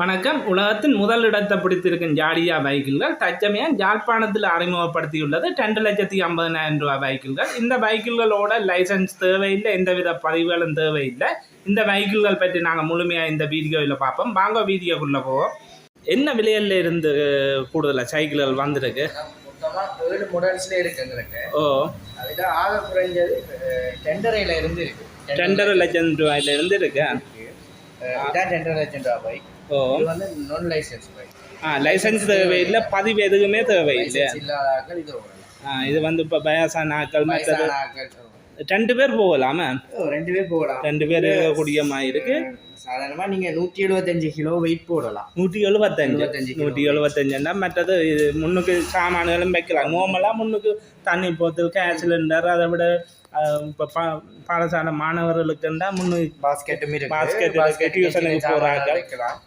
வணக்கம். உலகத்தின் முதல் இடத்தை பிடித்திருக்கும் ஜாடியா பைக்கிள்கள் தற்சமயம் யாழ்ப்பாணத்தில் அறிமுகப்படுத்தியுள்ளது. ரெண்டு லட்சத்தி ஐம்பதனாயிரம் ரூபாய் பைக்கிள்கள். இந்த பைக்கிள்களோட லைசன்ஸ் தேவையில்லை எந்தவித பதிவுகளும் தேவையில்லை. இந்த பைக்கிள்கள் பற்றி நாங்கள் முழுமையாக இந்த வீடியோவில் பார்ப்போம். வாங்க வீடியோக்குள்ளே போவோம். என்ன விலையில இருந்து கூடுதலாக சைக்கிள்கள் வந்திருக்கு? ஏழு மாடல்ஸ்ல ஓ. அதுல ஆக குறைஞ்சது இருந்து இருக்கு. ரெண்டரை லட்சம் ரூபாயில இருந்து இருக்கு? இதான் டெண்டர் லட்சம் ரூபாய் பைக். ஓ இது வந்து நான் லைசன்ஸ் பைக் ஆ லைசன்ஸ் தேவையில்லை பதிவு எதுவுமே தேவையில்லை. இது ஓடலாம் ஆ, இது வந்து இப்போ பயாசான ஆக்கள் மற்றது ரெண்டு பேர் போகலாமா? ரெண்டு பேர் போகலாம். ரெண்டு பேர் இருக்கக்கூடிய மாதிரி இருக்கு. சாதாரணமா நீங்க நூற்றி எழுபத்தஞ்சு கிலோ வெயிட் போடலாம். நூற்றி எழுபத்தஞ்சு 75 கிலோ. நூற்றி எழுபத்தஞ்சுன்னா மற்றது இது முன்னுக்கு சாமான்களும் வைக்கலாம். நோமெல்லாம் முன்னுக்கு தண்ணி போத்தல் கேஸ் சிலிண்டர் அதை விட இப்போ பா பாடசாலை மாணவர்களுக்குண்டா முன்னுக்கு பாஸ்கெட்டும் இருக்கு. Basket இருக்கு,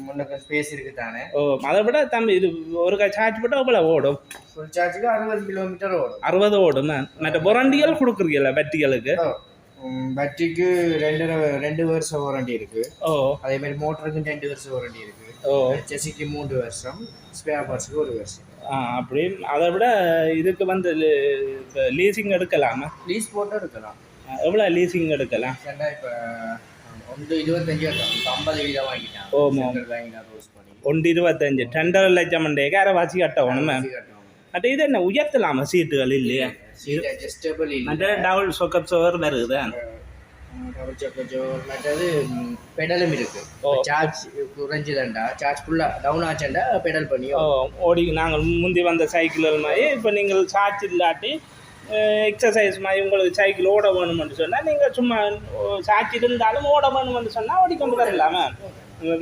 முன்னுக்கு ஸ்பேஸ் இருக்கு தானே ஓ அதை விட தம்பி இது ஒரு சார்ஜ் போட்டால் எவ்வளோ ஓடும் ஃபுல் சார்ஜுக்கு அறுபது கிலோமீட்டர் ஓடும் அறுபது ஓடும் மற்ற புரண்டிகள் கொடுக்குறீங்களா வெட்டிகளுக்கு உம், பேட்டரிக்கு ரெண்டு ரெண்டு வருஷம் வாரண்டி இருக்கு ஓ அதே மாதிரி மோட்டருக்கு ரெண்டு வருஷம் வாரண்டி இருக்கு ஓ செசிக்கு மூன்று வருஷம் ஸ்பேர் பார்ட்ஸுக்கு ஒரு வருஷம் ஆ அப்படி அதை விட இதுக்கு வந்து லீசிங் எடுக்கலாமா லீஸ் போட்டு எடுக்கலாம் எவ்வளோ லீசிங் எடுக்கலாம் இப்போ ஒன்று இருபத்தஞ்சு ஐம்பது வீதம் வாங்கிட்டான் ஓமா. ஒன்று இருபத்தஞ்சு ரெண்டரை லட்சம் மண்டேக்கு அரைவாசி கட்டணும் மற்ற இது என்ன உயர்த்தலாமா சீட்டுகள் இல்லையா மற்ற டபுள் சொக்கப் சோர் வருது கொஞ்சம் மற்றது பெடலும் இருக்கு. சார்ஜ் குறைஞ்சுதாண்டா சார்ஜ் ஃபுல்லாக டவுன் ஆச்சுண்டா பெடல் பண்ணி ஓடி நாங்கள் முந்தி வந்த சைக்கிள்கள் மாதிரி இப்போ நீங்கள் சார்ஜ் இல்லாட்டி எக்ஸசைஸ் மாதிரி உங்களுக்கு சைக்கிள் ஓட வேணும்னு சொன்னால் நீங்கள் சும்மா சார்ஜ் இருந்தாலும் ஓட வேணும்னு சொன்னால் ஓடிக்கொண்டு வரலாமா.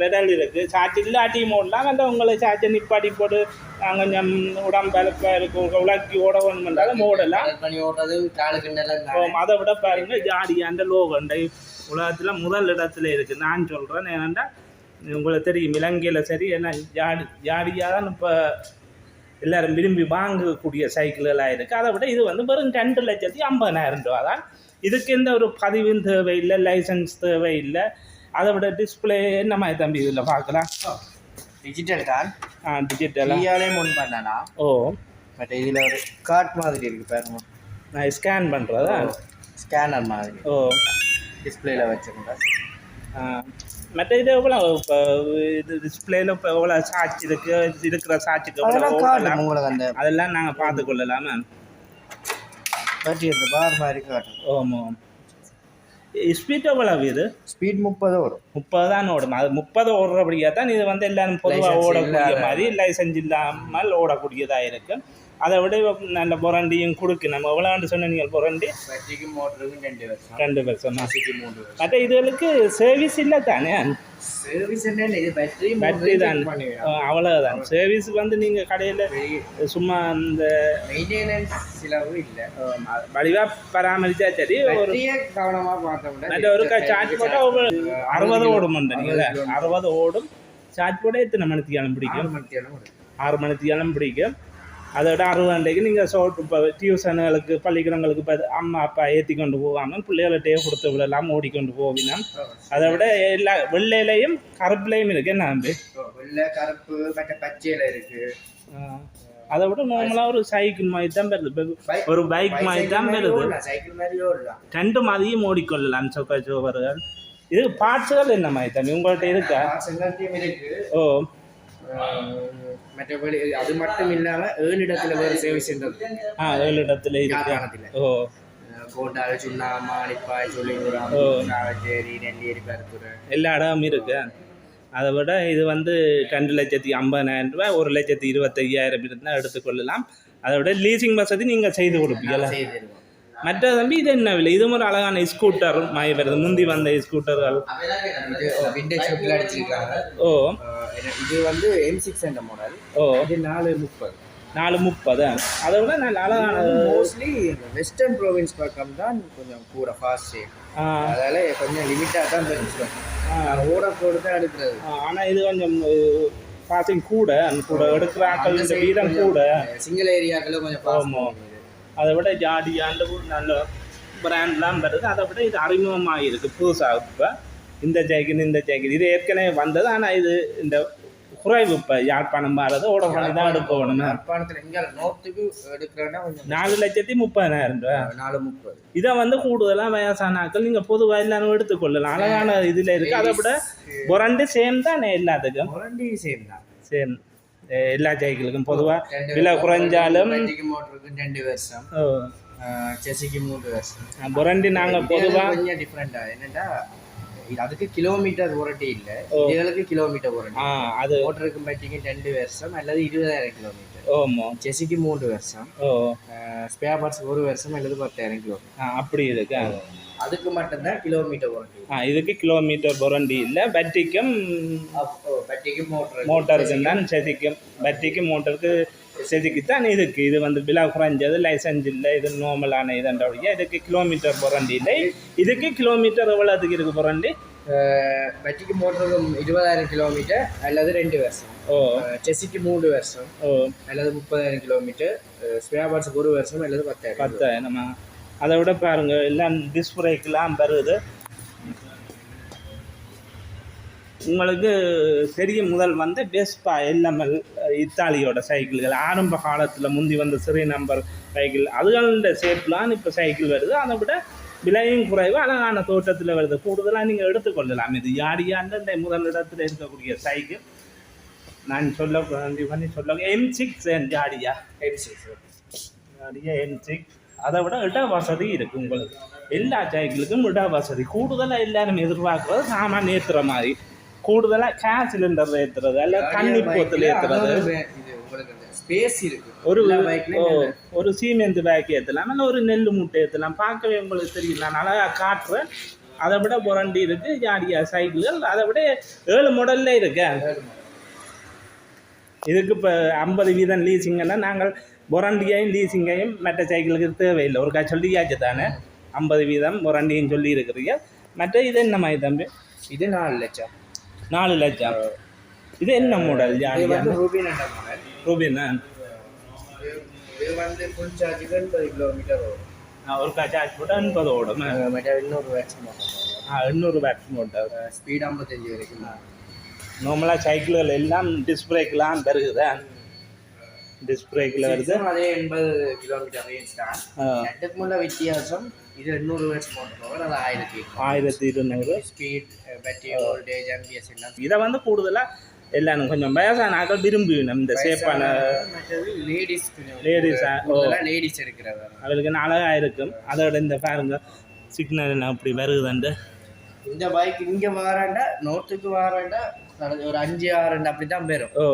விரல் இருக்குது சார்ஜ் இல்லாட்டியும் ஓடலாம். அந்த உங்களை சார்ஜை நிப்பாட்டி போட்டு நாங்கள் கொஞ்சம் உடம்பு இருக்கும் உலக்கி ஓட வேணுமென்றாலும் ஓடலாம். அதை விட பாருங்க ஜாடியாண்ட லோகண்டை உலகத்தில் முதல் இடத்துல இருக்குது நான் சொல்கிறேன் ஏனெண்டா உங்களுக்கு தெரியும் இலங்கையில் சரி ஏன்னா ஜாடி ஜாடியாக தான் இப்போ எல்லாரும் விரும்பி வாங்கக்கூடிய சைக்கிள்களாக இருக்குது அதை விட இது வந்து வெறும் ரெண்டு லட்சத்தி ஐம்பதாயிரம் ரூபா தான். இதுக்கு எந்த ஒரு பதிவும் தேவையில்லை லைசன்ஸ் தேவையில்லை. அதை விட டிஸ்பிளே என்ன மாதிரி தம்பி இதில் பார்க்கலாம். டிஜிட்டல் தான். டிஜிட்டலாக கையாலே முன் பண்ணலாம் ஓ. பட் இதில் ஒரு கார்ட் மாதிரி இருக்கு பாருங்க நான் ஸ்கேன் பண்ணுறதா ஸ்கேனர் மாதிரி. ஓ. டிஸ்பிளேல வச்சிருந்தா. ஆ, மற்ற இது எவ்வளோ இப்போ இது டிஸ்பிளேல இப்போ எவ்வளோ சார்ஜ் இருக்கு? இருக்கிற எவ்வளோ அதெல்லாம் நாங்கள் பார்த்து கொள்ளலாமா? பேட்டரி அந்த பார் மாதிரி காட்டும். ஓமோ ஸ்பீட் எவ்வளவு இது? ஸ்பீட் முப்பது வரும். முப்பது தான் ஓடும். அது முப்பது ஓடுறபடியாக தான் இது வந்து எல்லாரும் பொதுவாக ஓடக்கூடிய. மாதிரி லைசன்ஸ் இல்லாமல் ஓடக்கூடியதாக இருக்கு. அதை விட நல்ல புரண்டியும் கொடுக்கு. நம்ம எவ்வளோன்னு சொன்ன நீங்கள் புரண்டி? பேட்டரிக்கு மோட்டருக்கு ரெண்டு வருஷம். ரெண்டு வருஷம்? வருஷம். மற்ற இதுகளுக்கு சர்வீஸ் இல்லை தானே? சர்வீஸ் என்ன இது பேட்டரி பேட்டரி தான். அவ்வளோதான் சர்வீஸ் வந்து நீங்கள் கடையில் சும்மா இந்த மெயின்டெனன்ஸ் செலவு இல்லை. சரி ஒரு பேட்டரியை கவனமாக பார்த்தோம்னா நல்ல ஒரு சார்ஜ் போட்டால் அறுபது ஓடும் நீங்களே அறுபது ஓடும். சார்ஜ் போட எத்தனை மணித்தியாலம் பிடிக்கும்? ஆறு மணித்தேரம் வரும் ஆறு மணித்தியாலம் பிடிக்கும். அதை விட அறுபதாண்டைக்கு நீங்கள் சோட்டு இப்போ டியூஷனுகளுக்கு பள்ளிக்கூடங்களுக்கு இப்போ அம்மா அப்பா ஏற்றி கொண்டு போகாமல் பிள்ளைகள்கிட்டயே கொடுத்து விடலாம் ஓடிக்கொண்டு போவினோம் அதை விட எல்லா வெள்ளையிலையும் கருப்புலையும் இருக்கு. என்ன வெள்ளை கருப்பு மற்ற பச்சையில இருக்கு. ஆ. அதை விட நார்மலாக ஒரு சைக்கிள் மாதிரி தான் இப்ப ஒரு பைக் மாதிரி தான் ஓடலாம் ரெண்டு மாதிரியும் ஓடிக்கொள்ளலாம் சொக்கா சோவர்கள் இது பார்ட்ஸுகள் என்ன மாதிரி தம்பி? உங்கள்கிட்ட இருக்கா. ஓ. மற்றபடி அது மட்டும் இல்லாம ஏழு இடத்துல வேறு சர்வீஸ் சென்டர் ஆ ஏழு இடத்துல இருக்கு யாழ்ப்பாணத்தில் ஓ கோட்டாறு சுண்ணாமா அணிப்பாய் சொல்லிங்குளம் ஓ. நாவச்சேரி நெல்லியரி எல்லா இடமும் இருக்கு அதை விட இது வந்து ரெண்டு லட்சத்தி ஐம்பதாயிரம் ரூபாய் ஒரு லட்சத்தி இருபத்தையாயிரம் இருந்தால் எடுத்துக்கொள்ளலாம் அதை விட லீசிங் வசதி நீங்கள் செய்து கொடுப்பீங்களா மற்ற தம்பி இது என்ன விலை இது ஒரு அழகான ஸ்கூட்டர் மாய வருது முந்தி வந்த ஸ்கூட்டர்கள் ஓ இது வந்து எம் சிக்ஸ் என்ற மாடல் ஓ. இது நாலு முப்பது. நாலு முப்பது. அதை விட நல்ல அழகான மோஸ்ட்லி வெஸ்டர்ன் ப்ரோவின்ஸ் பக்கம் தான் கொஞ்சம் கூட ஃபாஸ்ட் ஆ, அதனால கொஞ்சம் லிமிட்டாக தான் தெரிஞ்சு ஓட போட்டு தான் எடுக்கிறது ஆனால் இது கொஞ்சம் பாசிங் கூட. அந்த கூட எடுக்கிற இந்த வீதம் கூட. சிங்கிள் ஏரியாக்களும் கொஞ்சம் ஆமா. ஃபாஸ்ட் அதை விட ஜாடியாண்டு நல்ல பிராண்ட்லாம் வருது. அதை விட இது அறிமுகமாக இருக்குது புதுசாக இப்போ. இந்த சைக்கிள் இந்த சைக்கிள் இது ஏற்கனவே வந்தது ஆனால் இது இந்த குறைவு இப்போ யாழ்ப்பாணம் பாரது ஓட பண்ணி தான் எடுக்கணும். யாழ்ப்பாணத்துல இங்க நோர்த்துக்கு எடுக்கிறேன்னா நாலு லட்சத்தி முப்பதாயிரம் ரூபா நாலு முப்பது. இதை வந்து கூடுதலாக வயசானாக்கள் நீங்கள் பொதுவாக எல்லாரும் எடுத்துக்கொள்ளலாம். அழகான இதில் இருக்குது அதை விட புரண்டு சேம் தானே எல்லாத்துக்கும்? முரண்டி சேம் தான். சேம் எல்லா சைக்கிளுக்கும் பொதுவாக விலை குறைஞ்சாலும் ரெண்டு வருஷம். செசிக்கு மூணு வருஷம். புரண்டி நாங்கள் பொதுவாக கொஞ்சம் டிஃப்ரெண்டா என்னன்னா இது அதுக்கு கிலோமீட்டர் வாரண்டி இல்ல. இதுகளுக்கு கிலோமீட்டர் வாரண்டி ஆ அது மோட்டருக்கு பேட்டிக்கு ரெண்டு வருஷம் அல்லது இருபதாயிரம் கிலோமீட்டர் ஓமோ செசிக்கு மூன்று வருஷம். ஓ. ஸ்பேர் பார்ட்ஸ் ஒரு வருஷம் அல்லது பத்தாயிரம் கிலோமீட்டர் அப்படி இருக்கு. அதுக்கு மட்டும்தான் கிலோமீட்டர் வாரண்டி ஆ இதுக்கு கிலோமீட்டர் புரண்டி இல்லை. பேட்டரிக்கும் பேட்டிக்கு மோட்டர் மோட்டருக்கு தான் செதிக்கும் பேட்டரிக்கு மோட்டருக்கு செதுக்கி தான் இதுக்கு. இது வந்து விலை குறைஞ்சது லைசன்ஸ் இல்லை இது நார்மலான இதுன்றபடியா இதுக்கு கிலோமீட்டர் புரண்டி இல்லை. இதுக்கு கிலோமீட்டர் எவ்வளோத்துக்கு இருக்கு புரண்டி? பேட்டிக்கு மோட்டருக்கு இருபதாயிரம் கிலோமீட்டர் அல்லது ரெண்டு வருஷம். ஓ. செசிக்கு மூணு வருஷம் ஓ. அல்லது முப்பதாயிரம் கிலோமீட்டர் ஸ்பேர் பார்ட்ஸுக்கு ஒரு வருஷம் அல்லது பத்தாயிரம் பத்தாயிரம்? நம்ம அதை விட பாருங்க எல்லாம் டிஸ்பிரேக்கெலாம் வருது. உங்களுக்கு தெரிய முதல் வந்து பெஸ்பா எல்எம்எல் இத்தாலியோட சைக்கிள்கள். ஆரம்ப காலத்தில் முந்தி வந்த சிறிய நம்பர் சைக்கிள். அதுகளோட ஷேப்லாம் இப்போ சைக்கிள் வருது. அதை விட விலையும் குறைவு அழகான தோட்டத்தில் வருது. கூடுதலாக நீங்கள் எடுத்துக்கொள்ளலாம். இது யாடியாண்ட முதல் இடத்துல இருக்கக்கூடிய சைக்கிள். நான் சொல்ல பண்ணி சொல்ல. எம் சிக்ஸ் ஜாடியா? நிறைய என்சிக் அதை விட இட வசதி இருக்கு உங்களுக்கு. எல்லா சைக்கிளுக்கும் இட வசதி. கூடுதலாக எல்லாரும் எதிர்பார்க்கறது சாமான் ஏற்றுற மாதிரி. கூடுதலாக கேஸ் சிலிண்டர் ஏற்றுறது அல்ல தண்ணி போத்தில் ஏற்றுறது உங்களுக்கு ஸ்பேஸ் இருக்கு. ஒரு ஒரு சீமெந்து பேக் ஏற்றலாம் இல்லை ஒரு நெல் மூட்டை ஏற்றலாம் பார்க்கவே உங்களுக்கு தெரியும் நான் அழகாக காட்டுறேன். அதை விட புரண்டி இருக்கு ஜாடியா சைக்கிள்கள் அதை விட ஏழு மாடல்ல இருக்கு. இதுக்கு இப்போ ஐம்பது வீதம் லீசிங்கன்னா நாங்கள் பொரண்டியையும் லீசிங்கையும் மற்ற சைக்கிளுக்கு தேவையில்லை. ஒரு காய் சொல்லியாச்சு தானே? ஐம்பது வீதம் பொரண்டியும் சொல்லி இருக்கிறீங்க. மற்ற இது என்ன மாதிரி தம்பி இது நாலு லட்சம். நாலு லட்சம் இது என்ன மாடல் ரூபின் என்ற மாடல் ரூபினா இது வந்து ஃபுல் சார்ஜுக்கு எண்பது கிலோமீட்டர் வரும் ஒரு காய் சார்ஜ் போட்டு எண்பது ஓடும் வேக்ஸ் மாடல் ஆ எண்ணூறு பேட்ஸ் மோட்டர் ஸ்பீட் ஐம்பத்தஞ்சு வரைக்கும். நார்மலாக சைக்கிள்கள் எல்லாம் டிஸ்பிரேக்கெலாம் வருகுதா டிஸ்பிரேக்கில் வருது? அதே எண்பது கிலோமீட்டர் ரேஞ்ச் தான். ரெண்டுக்கு முள்ள வித்தியாசம் இது எண்ணூறு வேட்ஸ் மோட்டர் அது ஆயிரத்தி ஆயிரத்தி இருநூறு. ஸ்பீட் பேட்டரி வோல்டேஜ் எம்பிஎஸ் எல்லாம். இதை வந்து கூடுதலாக எல்லாரும் கொஞ்சம் வயசான ஆட்கள் விரும்புவினோம் இந்த சேப்பான மற்றது லேடிஸ் ஓ. லேடிஸ் இருக்கிறவர் அவளுக்கு அழகாக இருக்கும். அதோட இந்த பாருங்க சிக்னல் அப்படி வருகுதுண்டு இந்த பைக் இங்க வாராண்டா நோர்த்துக்கு வாராண்டா ஒரு அஞ்சு ஆறு அப்படி தான் பெறும் ஓ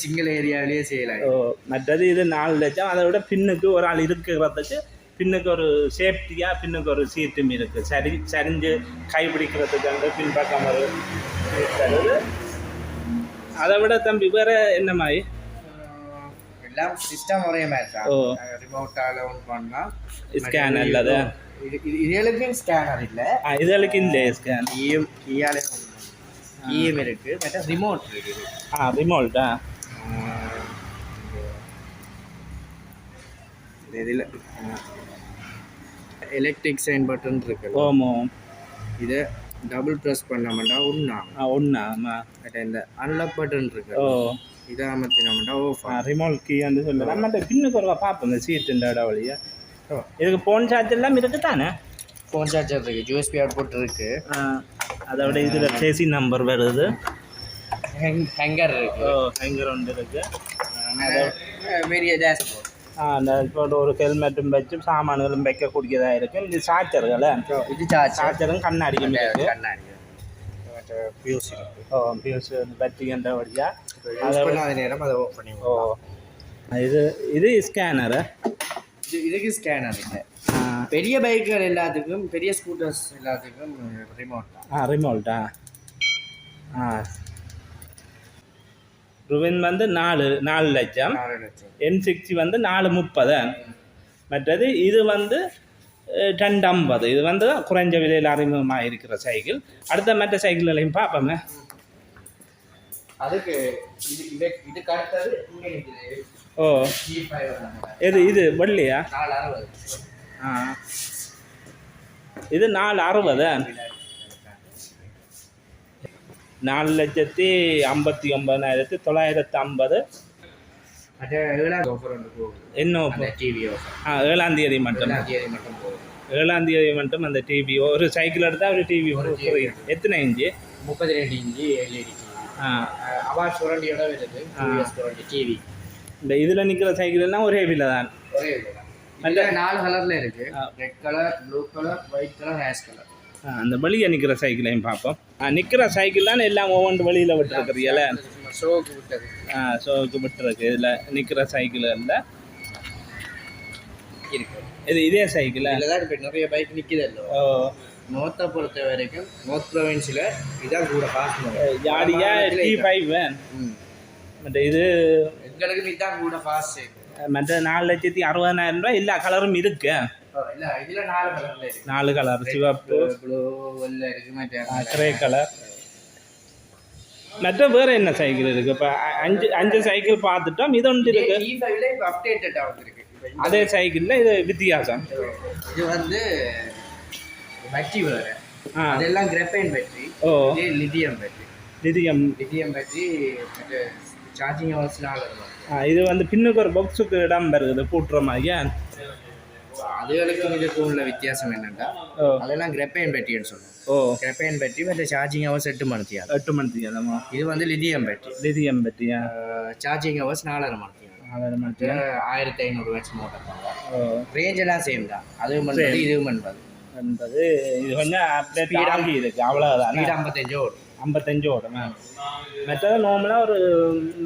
சிங்கிள் ஏரியாவிலேயே செய்யலாம் ஓ. மற்றது இது நாலு லட்சம். அதை விட பின்னுக்கு ஒரு ஆள் இருக்கிறதுக்கு பின்னுக்கு ஒரு சேஃப்டியாக பின்னுக்கு ஒரு சீட்டும் இருக்குது சரி சரிஞ்சு கைப்பிடிக்கிறதுக்கு அந்த பின்பக்கம் ஒரு இருக்கிறது அதை விட தம்பி வேற என்ன மாதிரி எல்லாம் சிஸ்டம் ஒரே மாதிரி தான். ரிமோட்டால ஒன் பண்ணலாம் ஸ்கேன் அல்லது இது இது இதுகளுக்கும் ஸ்கேனர் இல்லை இதுகளுக்கு இல்லை ஸ்கேன் கீயும் கீயாலே கீயும் இருக்கு மற்ற ரிமோட் இருக்குது ஆ ரிமோல்ட்டா இதில் எலக்ட்ரிக் சைன் பட்டன் இருக்கு ஓமோ இதை டபுள் ப்ரெஸ் பண்ணாமட்டா ஒன்றா ஆ ஒன்றா இந்த அன்லாக் பட்டன் இருக்கு ஓ. இதை அமர்த்தினாமட்டா ஆ ரிமோட் கீ வந்து சொல்லலாம் மற்ற பின்னுக்கு ஒரு பார்ப்போம் இந்த சீட்டு இந்த இட வழியா. இதுக்கு ஃபோன் சார்ஜ் எல்லாம் இருக்கு தானே ஃபோன் சார்ஜர் இருக்கு யூஎஸ்பி அவுட்புட் இருக்கு. ஆ, அதை விட இதில் சேசி நம்பர் வருது. ஹேங்கர் இருக்கு. ஓ ஹேங்கர் இருக்கு. பெரிய டேஷ்போர்ட் ஆ அந்த இப்போ ஒரு ஹெல்மெட்டும் வச்சு சாமான்களும் வைக்கக்கூடியதாக இருக்கும் இது சார்ஜர்கள் இது சார்ஜ் சார்ஜரும் கண்ணாடியும் கண்ணாடி இருக்கு ஓ பியூஸ் பேட்டரின்ற வழியா யூஸ் பண்ணாத நேரம் அதை ஆஃப் பண்ணி ஓ இது இது ஸ்கேனரு இது இதுக்கு ஸ்கேனர் இல்லை பெரிய பைக்குகள் எல்லாத்துக்கும் பெரிய ஸ்கூட்டர்ஸ் எல்லாத்துக்கும் ரிமோட் ஆ ரிமோல்ட்டா ஆ ருவின் வந்து நாலு நாலு லட்சம். என் சிக்ஸ்டி வந்து நாலு முப்பது. மற்றது இது வந்து ரெண்டு ஐம்பது. இது வந்து குறைஞ்ச விலையில் அறிமுகமாக இருக்கிற சைக்கிள். அடுத்த மற்ற சைக்கிள்களையும் பார்ப்போமே. அதுக்கு இது இது ஓ. எது இது வெள்ளியா? ஆ. இது நாலு அறுபது. நாலு லட்சத்தி ஐம்பத்தி ஒன்பதாயிரத்தி தொள்ளாயிரத்தி ஐம்பது. என்ன ஆ ஏழாம் தேதி மட்டும். ஏழாம் தேதி மட்டும் போகுது. ஏழாம் தேதி மட்டும் அந்த டிவி ஒரு சைக்கிள் எடுத்தால் ஒரு டிவி எத்தனை இன்ச்சு? முப்பத்தி ரெண்டு இன்ச்சு எல்இடி ஆ. அவார்ட் சுரண்டியோட வருது. டூ இயர்ஸ் வாரண்டி டிவி இந்த இதில் நிற்கிற சைக்கிள்லாம் ஒரே விலை தான். ஒரே இதுதான் இதில் நாலு கலரில் இருக்கு. ஆ. Red colour blue colour white colour ash colour அந்த வெளியே நிற்கிற சைக்கிளையும் பார்ப்போம். நிற்கிற சைக்கிள் தான் எல்லாம் ஒவ்வொன்று வெளியில் விட்டுருக்குறீங்கள? ஷோக்கு விட்டது. ஆ ஷோக்கு விட்டுருக்கு. இதில் நிற்கிற சைக்கிளில் இருக்கு. இது இதே சைக்கிளா? தான் இப்போ நிறைய பைக் நிற்கிது இல்லை. ஓ. நோர்த்தை பொறுத்த வரைக்கும் நோர்த் ப்ரொவின்ஸில் இதான் கூட காசு ஜாடியா டி ஃபைவ் மற்ற இது எங்களுக்கு இதான் கூட காசு. மற்ற நாலு லட்சத்தி அறுபதாயிரம் ரூபாய் எல்லா கலரும் இருக்கு. வெள்ளை இருக்கு மற்ற கிரே கலர் மற்ற வேற என்ன சைக்கிள் இருக்கு இப்போ அஞ்சு அஞ்சு சைக்கிள் பார்த்துட்டோம் இது ஒன்று இருக்கு அதே சைக்கிளில் இது வித்தியாசம் இது வந்து பேட்டரி வேறு அதெல்லாம் கிரெப்பைன் பேட்டரி ஓ இது lithium battery lithium lithium battery charging ஆ, இது வந்து பின்னுக்கு ஒரு பாக்ஸுக்கு இடம் வருது பூட்டுற மாதிரியா அதுகளுக்கும் இதுக்கும் உள்ள வித்தியாசம் என்னன்னா ஓ. அதெல்லாம் கிரெப்பைன் பேட்டரின்னு சொல்லுவோம் ஓ. கிரெப்பைன் பேட்டரி மற்ற சார்ஜிங் ஹவர்ஸ் எட்டு மணிக்கு எட்டு மணிக்கு அதமா இது வந்து லித்தியம் பேட்டரி லிதியம் பற்றியா சார்ஜிங் ஹவர்ஸ் நாலரை மணிக்கு ஆறு மணிக்கு ஆயிரத்தி ஐநூறு வாட்ஸ் மோட்டர் ரேஞ்ச் எல்லாம் சேம் தான். அதுவும் பண்ணுறது இதுவும் பண்ணுறது என்பது இது கொஞ்சம் அப்டேட் ஆகி இருக்கு. அவ்வளோதானே ஸ்பீட் ஐம்பத்தஞ்சு ஓடும். ஐம்பத்தஞ்சு ஓடும் மற்றது நார்மலாக ஒரு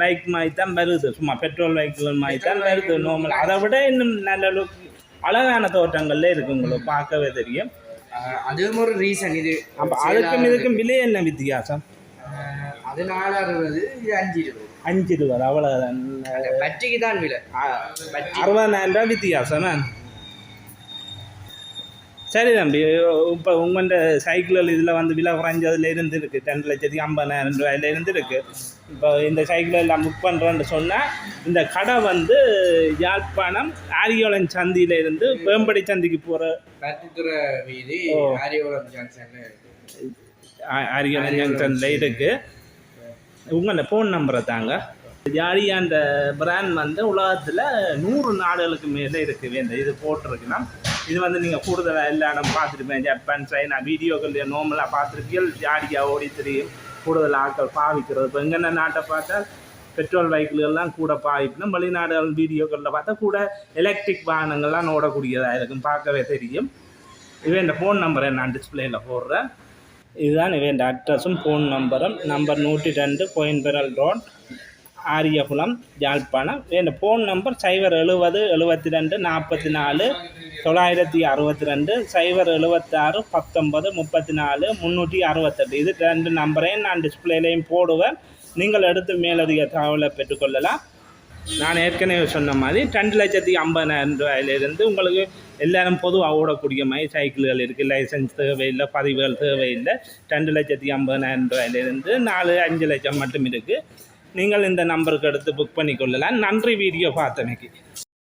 பைக் மாதிரி தான் வருது. சும்மா பெட்ரோல் வெஹிக்கிள் மாதிரி தான் வருது. நார்மல் அதை விட இன்னும் நல்ல look, அழகான தோட்டங்கள்ல இருக்கு உங்களுக்கு பார்க்கவே தெரியும். அதுவும் ஒரு ரீசன் இது அப்போ அதுக்கும் இதுக்கும் விலை என்ன வித்தியாசம்? அது நாலு அறுபது இது அஞ்சு இருபது அஞ்சு இருபது அவ்வளோதான் பேட்டரிக்கு தான் விலை. அறுபதாயிரம் ரூபாய் வித்தியாசம் சரி தம்பி இப்போ உங்கள்கிட்ட சைக்கிள் இதில் வந்து விலை குறைஞ்சதுல இருந்து இருக்கு ரெண்டு லட்சத்தி ஐம்பதாயிரம் ரூபாயில இருந்து இருக்கு இப்போ இந்த சைக்கிள் எல்லாம் புக் பண்ணுறோன்னு சொன்னால் இந்த கடை வந்து யாழ்ப்பாணம் ஆரியோலன் சந்தியில இருந்து வேம்படி சந்திக்கு போகிற வீதி ஓ. ஆரியபுரம் ஜங்ஷன்ல இருக்கு. ஆரியோலன் ஜங்ஷனில் இருக்கு. உங்களோட ஃபோன் நம்பரை தாங்க. ஜாலியான்ற பிராண்ட் வந்து உலகத்தில் நூறு நாடுகளுக்கு மேலே இருக்குது இந்த இது போட்டிருக்குன்னா இது வந்து நீங்கள் கூடுதலாக எல்லா இடம் பார்த்துருப்பேன் ஜப்பான் சைனா வீடியோக்கள் நார்மலாக பார்த்துருக்கீங்க ஜாடியாக ஓடி தெரியும் கூடுதல் ஆட்கள் பாவிக்கிறது. இப்போ எங்கென்ன நாட்டை பார்த்தா பெட்ரோல் வெஹிக்கிள்கள்லாம் கூட பாவிக்கணும். வெளிநாடுகள் வீடியோக்களில் பார்த்தா கூட எலக்ட்ரிக் வாகனங்கள்லாம் ஓடக்கூடியதாக இருக்கும். பார்க்கவே தெரியும். இவன் இந்த ஃபோன் நம்பரை நான் டிஸ்பிளேயில் போடுறேன். இதுதான் இவன் அட்ரஸும் ஃபோன் நம்பரும் நம்பர் நூற்றி ரெண்டு கோயம்பெரல் ரோட் ஆரியகுளம் யாழ்ப்பாணம். இந்த ஃபோன் நம்பர் சைபர் எழுபது எழுபத்தி ரெண்டு நாற்பத்தி நாலு தொள்ளாயிரத்தி அறுபத்தி ரெண்டு சைபர் எழுபத்தாறு பத்தொன்பது முப்பத்தி நாலு முந்நூற்றி அறுபத்தெட்டு. இது ரெண்டு நம்பரையும் நான் டிஸ்பிளேலையும் போடுவேன். நீங்கள் எடுத்து மேலதிக தகவலை பெற்றுக்கொள்ளலாம். நான் ஏற்கனவே சொன்ன மாதிரி ரெண்டு லட்சத்தி ஐம்பதாயிரம் ரூபாயிலிருந்து உங்களுக்கு எல்லோரும் பொதுவாக ஓடக்கூடிய மாதிரி சைக்கிள்கள் இருக்குது லைசன்ஸ் தேவையில்லை பதிவுகள் தேவையில்லை. ரெண்டு லட்சத்தி ஐம்பதாயிரம் ரூபாயிலிருந்து நாலு அஞ்சு லட்சம் மட்டும் இருக்குது நீங்கள் இந்த நம்பருக்கு எடுத்து புக் பண்ணிக்கொள்ளலாம். நன்றி வீடியோ பார்த்தமைக்கு.